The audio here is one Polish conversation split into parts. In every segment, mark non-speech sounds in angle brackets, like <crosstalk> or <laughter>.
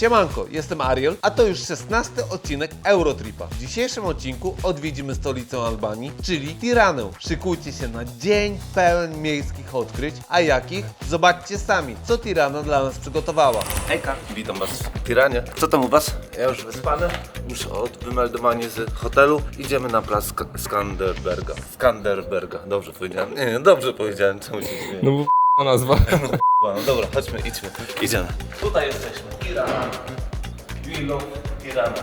Siemanko, jestem Ariel, a to już 16 odcinek Eurotripa. W dzisiejszym odcinku odwiedzimy stolicę Albanii, czyli Tiranę. Szykujcie się na dzień pełen miejskich odkryć, a jakich? Zobaczcie sami, co Tirana dla nas przygotowała. Hejka, witam was w Tiranie. Co tam u was? Ja już wyspany, już od wymeldowani z hotelu. Idziemy na plac Sk- Skanderberga. Skanderberga, dobrze powiedziałem? Nie, nie, dobrze powiedziałem, czemu się śmieję? No bo nazwa. <laughs> No dobra, chodźmy, idźmy, idziemy. Tutaj jesteśmy, Tirana. Willow Tirana.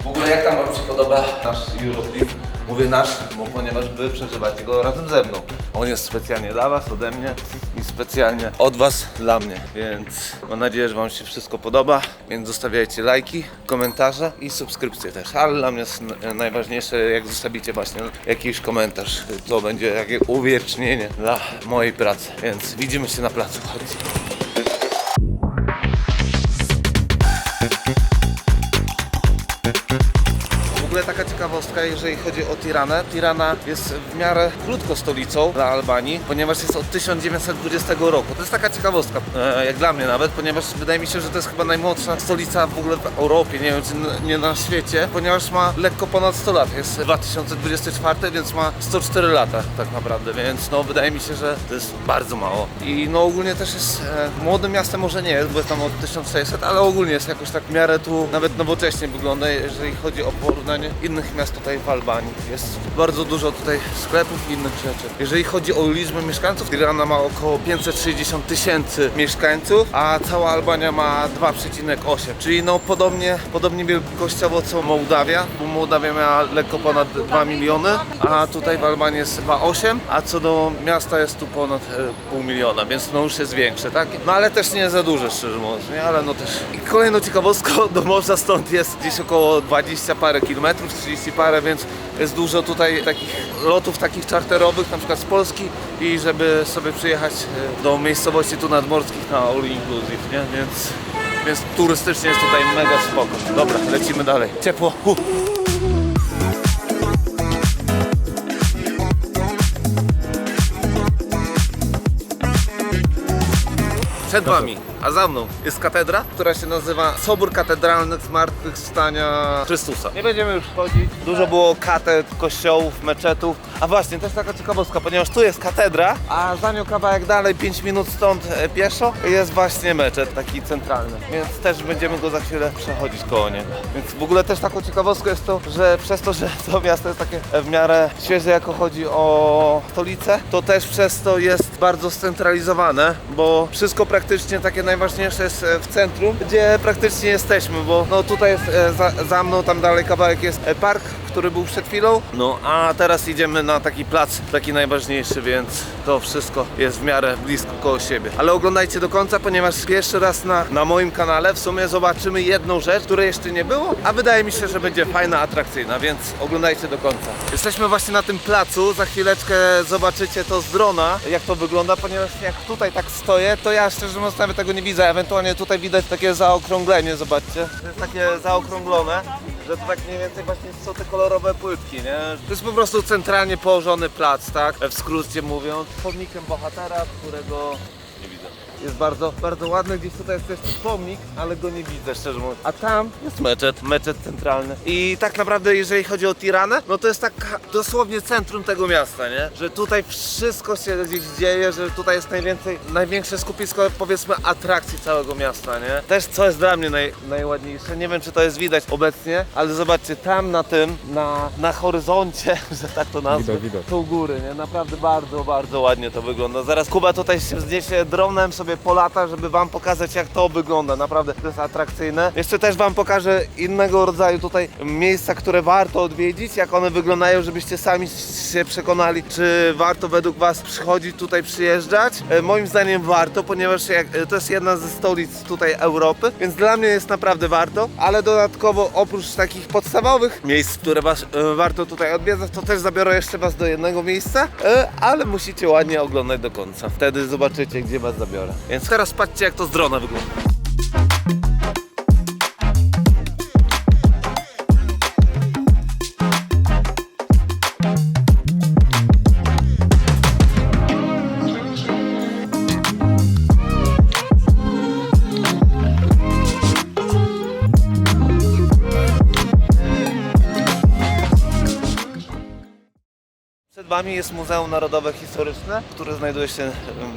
W ogóle jak tam wam się podoba nasz Eurotrip? Mówię nasz, bo ponieważ wy przeżywacie go razem ze mną. On jest specjalnie dla was, ode mnie specjalnie od was dla mnie. Więc mam nadzieję, że wam się wszystko podoba. Więc zostawiajcie lajki, komentarze i subskrypcje też. Ale dla mnie jest najważniejsze, jak zostawicie właśnie jakiś komentarz. To będzie jakieś uwiecznienie dla mojej pracy. Więc widzimy się na placu. Chodźcie. Ciekawostka, jeżeli chodzi o Tiranę. Tirana jest w miarę krótko stolicą dla Albanii, ponieważ jest od 1920 roku. To jest taka ciekawostka, e, jak dla mnie nawet, ponieważ wydaje mi się, że to jest chyba najmłodsza stolica w ogóle w Europie, nie wiem czy nie na świecie, ponieważ ma lekko ponad 100 lat. Jest 2024, więc ma 104 lata tak naprawdę, więc no wydaje mi się, że to jest bardzo mało. I no ogólnie też jest e, młodym miastem może nie jest, bo jest tam od 1600, ale ogólnie jest jakoś tak w miarę tu nawet nowocześnie wygląda, jeżeli chodzi o porównanie innych miast tutaj w Albanii. Jest bardzo dużo tutaj sklepów i innych rzeczy. Jeżeli chodzi o liczbę mieszkańców, Tirana ma około 560 tysięcy mieszkańców, a cała Albania ma 2,8, czyli no podobnie, podobnie wielkościowo co Mołdawia, bo Mołdawia miała lekko ponad 2 miliony, a tutaj w Albanii jest 2,8, a co do miasta jest tu ponad e, pół miliona, więc no już jest większe, tak? No ale też nie za duże szczerze mówiąc, nie? Ale no też. I kolejną ciekawostką do morza stąd jest gdzieś około 20 parę kilometrów, 30 parę, więc jest dużo tutaj takich lotów takich czarterowych, na przykład z Polski i żeby sobie przyjechać e, do miejscowości tu nadmorskich na all inclusive, nie? Więc, więc turystycznie jest tutaj mega spoko. Dobra, lecimy dalej. Ciepło. Huh. Przed wami, a za mną jest katedra, która się nazywa Sobór Katedralny Zmartwychwstania Chrystusa. Nie będziemy już wchodzić. Dużo było katedr, kościołów, meczetów. A właśnie, też taka ciekawostka, ponieważ tu jest katedra, a za nią kawałek dalej, 5 minut stąd e, pieszo, jest właśnie meczet taki centralny. Więc też będziemy go za chwilę przechodzić koło niego. Więc w ogóle też taką ciekawostką jest to, że przez to, że to miasto jest takie w miarę świeże, jako chodzi o stolicę, to też przez to jest bardzo scentralizowane, bo wszystko praktycznie takie najważniejsze jest e, w centrum, gdzie praktycznie jesteśmy, bo no tutaj jest e, za, za mną, tam dalej kawałek jest e, park, który był przed chwilą, no a teraz idziemy na taki plac, taki najważniejszy, więc to wszystko jest w miarę blisko koło siebie. Ale oglądajcie do końca, ponieważ pierwszy raz na, na moim kanale w sumie zobaczymy jedną rzecz, której jeszcze nie było, a wydaje mi się, że będzie fajna, atrakcyjna, więc oglądajcie do końca. Jesteśmy właśnie na tym placu, za chwileczkę zobaczycie to z drona, jak to wygląda, ponieważ jak tutaj tak stoję, to ja szczerze mówiąc nawet tego nie widzę, ewentualnie tutaj widać takie zaokrąglenie, zobaczcie, to jest takie zaokrąglone, że to tak mniej więcej właśnie są te kolorowe płytki, nie? To jest po prostu centralnie położony plac, tak? W skrócie mówiąc, pomnikiem bohatera, którego. Jest bardzo, bardzo ładny, gdzieś tutaj jest też pomnik, ale go nie widzę szczerze mówiąc. A tam jest meczet, meczet centralny. I tak naprawdę jeżeli chodzi o Tiranę, no to jest tak dosłownie centrum tego miasta, nie? Że tutaj wszystko się gdzieś dzieje, że tutaj jest najwięcej, największe skupisko powiedzmy atrakcji całego miasta, nie? Też co jest dla mnie naj, najładniejsze, nie wiem czy to jest widać obecnie, ale zobaczcie tam na tym, na, na horyzoncie, <laughs> że tak to nazwę, widać. są góry, nie? Naprawdę bardzo, bardzo ładnie to wygląda. Zaraz Kuba tutaj się wzniesie dronem sobie po lata, żeby wam pokazać jak to wygląda. Naprawdę to jest atrakcyjne. Jeszcze też wam pokażę innego rodzaju tutaj miejsca, które warto odwiedzić, jak one wyglądają, żebyście sami się przekonali, czy warto według was przychodzić tutaj, przyjeżdżać. E, Moim zdaniem warto, ponieważ e, to jest jedna ze stolic tutaj Europy, więc dla mnie jest naprawdę warto, ale dodatkowo oprócz takich podstawowych miejsc, które was, e, warto tutaj odwiedzać, to też zabiorę jeszcze was do jednego miejsca, ale musicie ładnie oglądać do końca. Wtedy zobaczycie, gdzie was zabiorę. Więc teraz patrzcie, jak to z drona wygląda. Albanii jest Muzeum Narodowe Historyczne, które znajduje się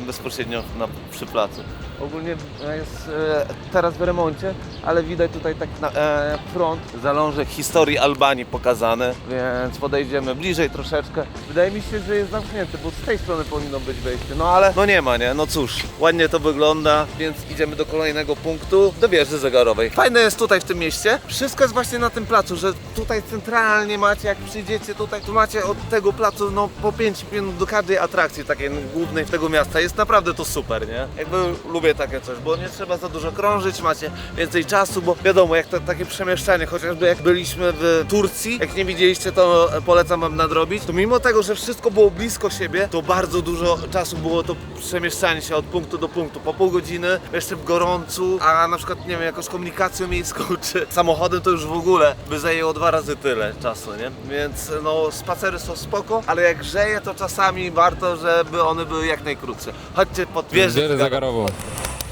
bezpośrednio na, przy placu. Ogólnie e, jest e, teraz w remoncie, ale widać tutaj tak na e, front zalążek historii Albanii pokazane, więc podejdziemy bliżej troszeczkę. Wydaje mi się, że jest zamknięty, bo z tej strony powinno być wejście, no ale no nie ma, nie? No cóż, ładnie to wygląda, więc idziemy do kolejnego punktu, do wieży zegarowej. Fajne jest tutaj w tym mieście, wszystko jest właśnie na tym placu, że tutaj centralnie macie, jak przyjdziecie tutaj, to macie od tego placu no po 5 minut do każdej atrakcji takiej głównej tego miasta. Jest naprawdę to super, nie? Jakby lubię takie coś, bo nie trzeba za dużo krążyć, macie więcej czasu, bo wiadomo, jak to takie przemieszczanie, chociażby jak byliśmy w Turcji, jak nie widzieliście, to polecam wam nadrobić, to mimo tego, że wszystko było blisko siebie, to bardzo dużo czasu było to przemieszczanie się od punktu do punktu, po pół godziny, jeszcze w gorącu, a na przykład, nie wiem, jakoś komunikacją miejską <laughs> czy samochodem, to już w ogóle by zajęło dwa razy tyle czasu, nie? Więc no, spacery są spoko, ale jak grzeje, to czasami warto, żeby one były jak najkrótsze. Chodźcie pod wieżę. Wieżę zegarową.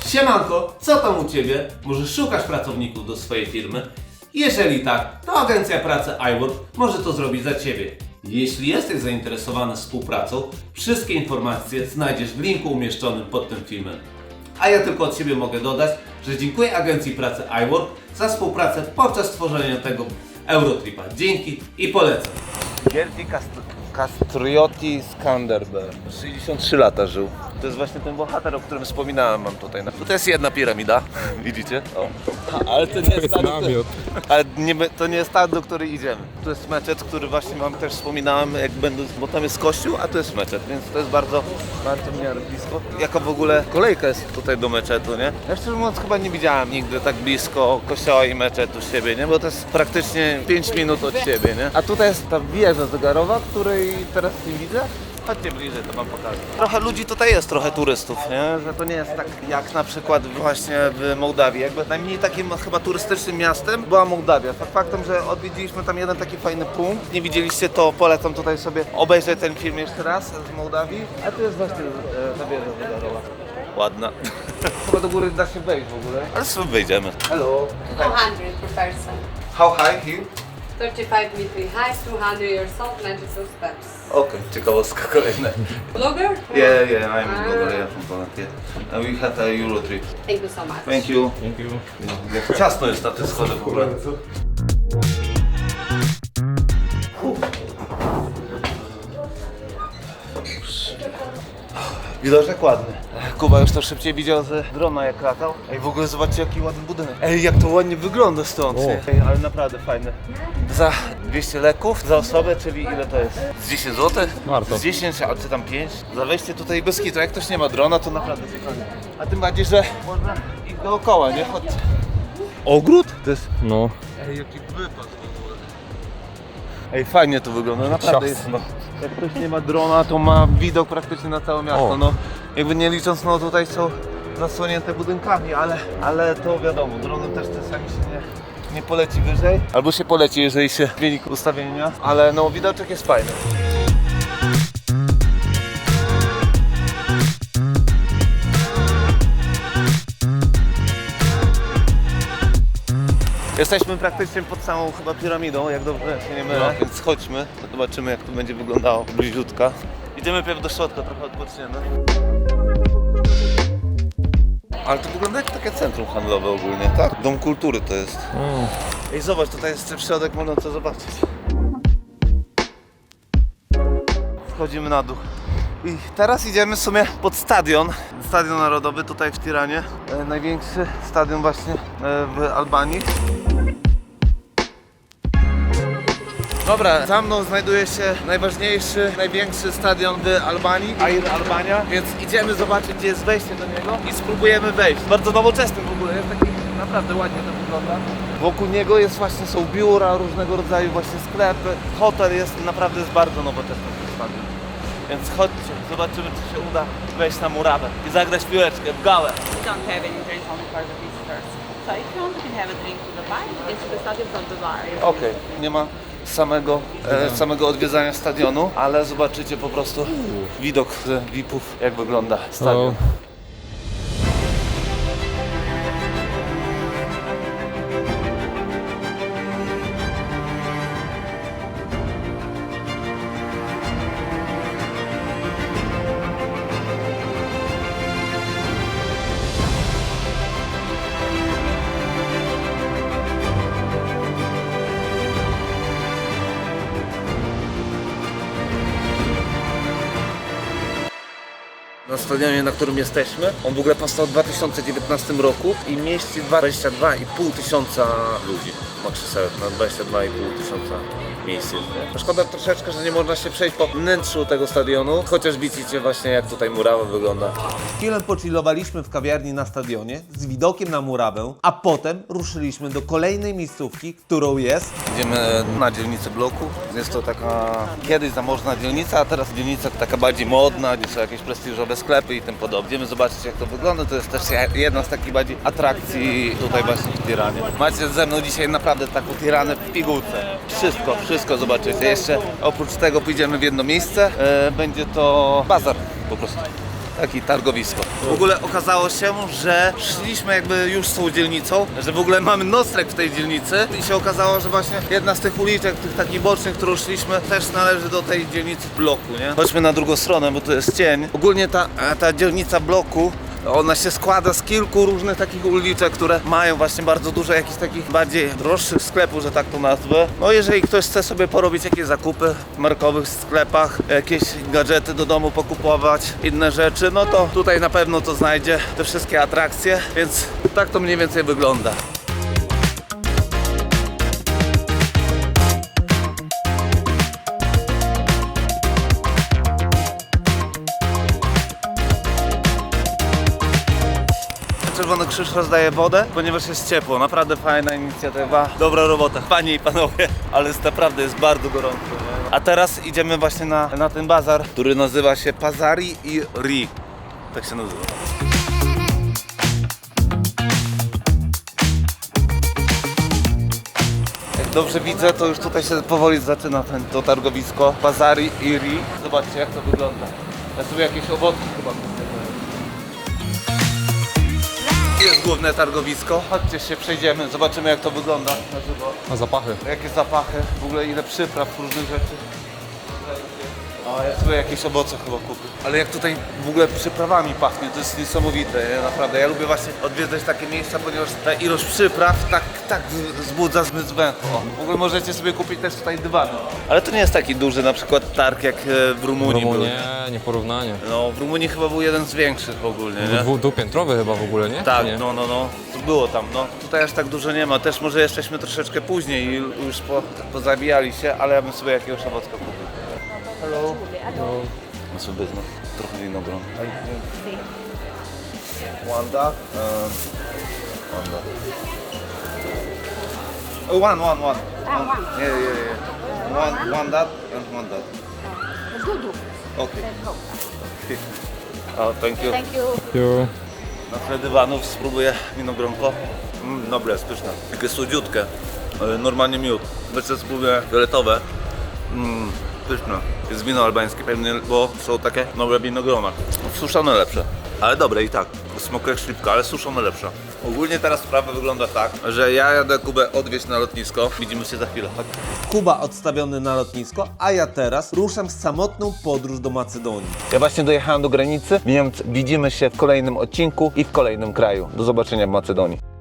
Siemanko, co tam u Ciebie? Może szukasz pracowników do swojej firmy? Jeżeli tak, to agencja pracy iWork może to zrobić za Ciebie. Jeśli jesteś zainteresowany współpracą, wszystkie informacje znajdziesz w linku umieszczonym pod tym filmem. A ja tylko od siebie mogę dodać, że dziękuję agencji pracy iWork za współpracę podczas tworzenia tego Eurotripa. Dzięki i polecam. Wielki Castrioti Skanderberg. 63 lata żył. To jest właśnie ten bohater, o którym wspominałem mam tutaj. Tutaj jest jedna piramida, widzicie? O. Ale to nie jest, jest ta, do- namiot. Ale nie, to nie jest ta, do której idziemy. Tu jest meczet, który właśnie wam też wspominałem, jak będąc, bo tam jest kościół, a tu jest meczet, więc to jest bardzo, bardzo miarę blisko. Jaka w ogóle kolejka jest tutaj do meczetu, nie? Ja szczerze mówiąc chyba nie widziałem nigdy tak blisko kościoła i meczetu siebie, nie? Bo to jest praktycznie 5 minut od siebie, nie? A tutaj jest ta wieża zegarowa, której teraz nie widzę. Chodźcie bliżej, to wam pokażę. Trochę ludzi tutaj jest, trochę turystów, nie? Że to nie jest tak jak na przykład właśnie w Mołdawii. Jakby najmniej takim chyba turystycznym miastem była Mołdawia. Fakt faktem, że odwiedziliśmy tam jeden taki fajny punkt. Nie widzieliście, to polecam tutaj sobie obejrzeć ten film jeszcze raz z Mołdawii. A tu jest właśnie e, ta wieża zegarowa. Ładna. <laughs> Chyba do góry da się wejść w ogóle. Ale sobie wejdziemy. Hello. 200 per person. How high here? 35 meter high, 200 years old, 92 steps. Okej, ciekawostka kolejna. Blogger? Yeah, yeah, I'm Ah. Bulgaria from Poland, yeah. And we had a Euro trip. Thank you so much. Thank you. Thank you. Ciasno jest na te schody w ogóle. Widoczek ładny. Kuba już to szybciej widział ze drona jak latał. Ej, w ogóle zobaczcie jaki ładny budynek. Ej, jak to ładnie wygląda stąd. Ej, ale naprawdę fajny. Za 200 leków za osobę, czyli ile to jest? Z 10 zł? Warto. Z 10, a czy tam 5? Za wejście tutaj bez kitu. Jak ktoś nie ma drona, to naprawdę fajnie. A tym bardziej, że można iść dookoła, nie? Chodźcie. Ogród? To jest... No. Ej, jaki wypas. Ej, fajnie to wygląda, naprawdę jest, no. Jak ktoś nie ma drona, to ma widok praktycznie na całe miasto, O. no. Jakby nie licząc, no tutaj są zasłonięte budynkami, ale, ale to wiadomo, dronem też czasami się nie, nie poleci wyżej. Albo się poleci, jeżeli się zmieni ustawienia, ale no widoczek jest fajny. Jesteśmy praktycznie pod samą chyba piramidą, jak dobrze się nie mylę, więc chodźmy, zobaczymy jak to będzie wyglądało bliziutka. Idziemy pierw do środka, trochę odpoczniemy. Ale to wygląda jak takie centrum handlowe ogólnie, tak? Dom kultury to jest. Mm. Ej, zobacz, tutaj jest w środek, można co zobaczyć. Wchodzimy na dół. I teraz idziemy w sumie pod stadion. Stadion Narodowy tutaj w Tiranie. E, największy stadion właśnie e, w Albanii. Dobra, za mną znajduje się najważniejszy, największy stadion w Albanii, Air Albania, więc idziemy zobaczyć, gdzie jest wejście do niego i spróbujemy wejść. Bardzo nowoczesny w ogóle, jest taki naprawdę ładnie to wygląda. Wokół niego jest właśnie, są biura, różnego rodzaju właśnie sklepy. Hotel jest, naprawdę jest bardzo nowoczesny ten stadion. Więc chodźcie, zobaczymy, czy się uda wejść na murawę i zagrać piłeczkę w gałę. We don't have any drinks only for the visitors. So if you want, you can have a drink to the bar. It's the stadium from the bar. Okej, nie ma samego, e, samego odwiedzania stadionu, ale zobaczycie po prostu widok z VIP-ów, jak wygląda stadion. Stadionie, na którym jesteśmy. On w ogóle powstał w 2019 roku i mieści 22,5 tysiąca ludzi. Ma krzesełek na 22,5 tysiąca miejsc. jest, nie? Szkoda troszeczkę, że nie można się przejść po wnętrzu tego stadionu, chociaż widzicie właśnie jak tutaj murawa wygląda. Chwilę pochillowaliśmy w kawiarni na stadionie z widokiem na murawę, a potem ruszyliśmy do kolejnej miejscówki, którą jest Idziemy na dzielnicę bloku. Jest to taka kiedyś zamożna dzielnica, a teraz dzielnica taka bardziej modna, gdzie są jakieś prestiżowe sklepy i tym podobne. Idziemy zobaczyć jak to wygląda. To jest też jedna z takich bardziej atrakcji tutaj właśnie w Tiranie. Macie ze mną dzisiaj naprawdę taką Tiranę w pigułce. Wszystko, wszystko zobaczycie. Jeszcze oprócz tego pójdziemy w jedno miejsce. E, będzie to bazar po prostu. Taki targowisko. W ogóle okazało się, że szliśmy jakby już z tą dzielnicą, że w ogóle mamy nocleg w tej dzielnicy i się okazało, że właśnie jedna z tych uliczek, tych takich bocznych, którą szliśmy, też należy do tej dzielnicy bloku, nie? Chodźmy na drugą stronę, bo tu jest cień. Ogólnie ta, ta dzielnica bloku ona się składa z kilku różnych takich uliczek, które mają właśnie bardzo dużo jakichś takich bardziej droższych sklepów, że tak to nazwę. No jeżeli ktoś chce sobie porobić jakieś zakupy w markowych sklepach, jakieś gadżety do domu pokupować, inne rzeczy, no to tutaj na pewno to znajdzie te wszystkie atrakcje, więc tak to mniej więcej wygląda. Czerwony Krzyż rozdaje wodę, ponieważ jest ciepło. Naprawdę fajna inicjatywa. Dobra robota, panie i panowie, ale jest naprawdę jest bardzo gorąco. Nie? A teraz idziemy właśnie na, na ten bazar, który nazywa się Pazari i Ri. Tak się nazywa. Dobrze widzę, to już tutaj się powoli zaczyna ten, to targowisko Pazari i Ri. Zobaczcie jak to wygląda. Ja sobie jakieś owoce chyba Jest główne targowisko. Chodźcie się przejdziemy, zobaczymy jak to wygląda na żywo. A zapachy. Jakie zapachy, w ogóle ile przypraw, różnych rzeczy. O, ja sobie jakieś owoce chyba kupię. Ale jak tutaj w ogóle przyprawami pachnie, to jest niesamowite, nie? naprawdę. Ja lubię właśnie odwiedzać takie miejsca, ponieważ ta ilość przypraw tak, tak wzbudza zmysł węchu. W ogóle możecie sobie kupić też tutaj dywany. Ale to nie jest taki duży na przykład targ jak e, w Rumunii był. Rumunie, nie porównanie. No, w Rumunii chyba był jeden z większych ogólnie, nie? Dwu, dwupiętrowy chyba w ogóle, nie? Tak, Czy nie? no, no, no. Było tam, no. Tutaj aż tak dużo nie ma. Też może jesteśmy troszeczkę później i już po, pozabijali się, ale ja bym sobie jakiegoś owocka kupił. Hello. No sobie wezmę trochę winogron. Wanda? Um, Wanda. Oh, one, one, one. Ah, one. Yeah, yeah, yeah. One, one that and one that. Dudu. Okay. Oh, thank you. Thank you. Tu. Na tle dywanów spróbuję winogronko. Mm, dobre, pyszne. Takie słodziutkie. Normalnie miód. Weźcie spróbuję fioletowe. Mm, pyszne. Jest wino albańskie pewnie, bo są takie dobre winogrona. Suszone lepsze. Ale dobre i tak. Smakuje jak śliwka, ale suszone lepsze. Ogólnie teraz sprawa wygląda tak, że ja jadę Kubę odwieźć na lotnisko. Widzimy się za chwilę. Chodź. Kuba odstawiony na lotnisko, a ja teraz ruszam w samotną podróż do Macedonii. Ja właśnie dojechałem do granicy, więc widzimy się w kolejnym odcinku i w kolejnym kraju. Do zobaczenia w Macedonii.